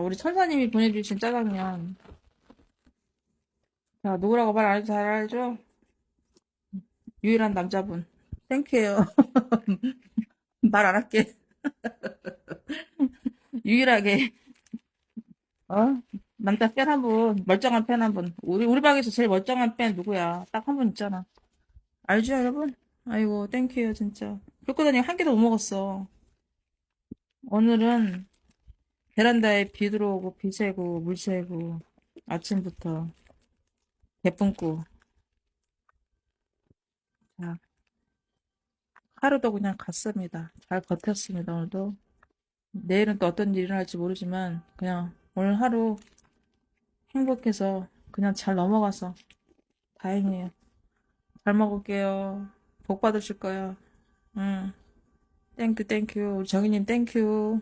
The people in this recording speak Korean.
자, 우리 천사님이 보내주신 짜장면. 자, 누구라고 말 안 해도 잘 알죠? 유일한 남자분. 땡큐예요. 말 안 할게. 유일하게. 어? 남자 팬 한 분, 멀쩡한 팬 한 분. 우리, 우리 방에서 제일 멀쩡한 팬 누구야? 딱 한 분 있잖아. 알죠, 여러분? 아이고, 땡큐예요, 진짜. 그렇고 다니 한 개도 못 먹었어. 오늘은 베란다에 비 들어오고, 비 새고, 물 새고, 아침부터 대뿜고. 자, 하루도 그냥 갔습니다. 잘 버텼습니다, 오늘도. 내일은 또 어떤 일이 일어날지 모르지만, 그냥 오늘 하루 행복해서 그냥 잘 넘어가서 다행이에요. 잘 먹을게요. 복 받으실 거야. 응. 땡큐, 땡큐. 우리 정희님 땡큐.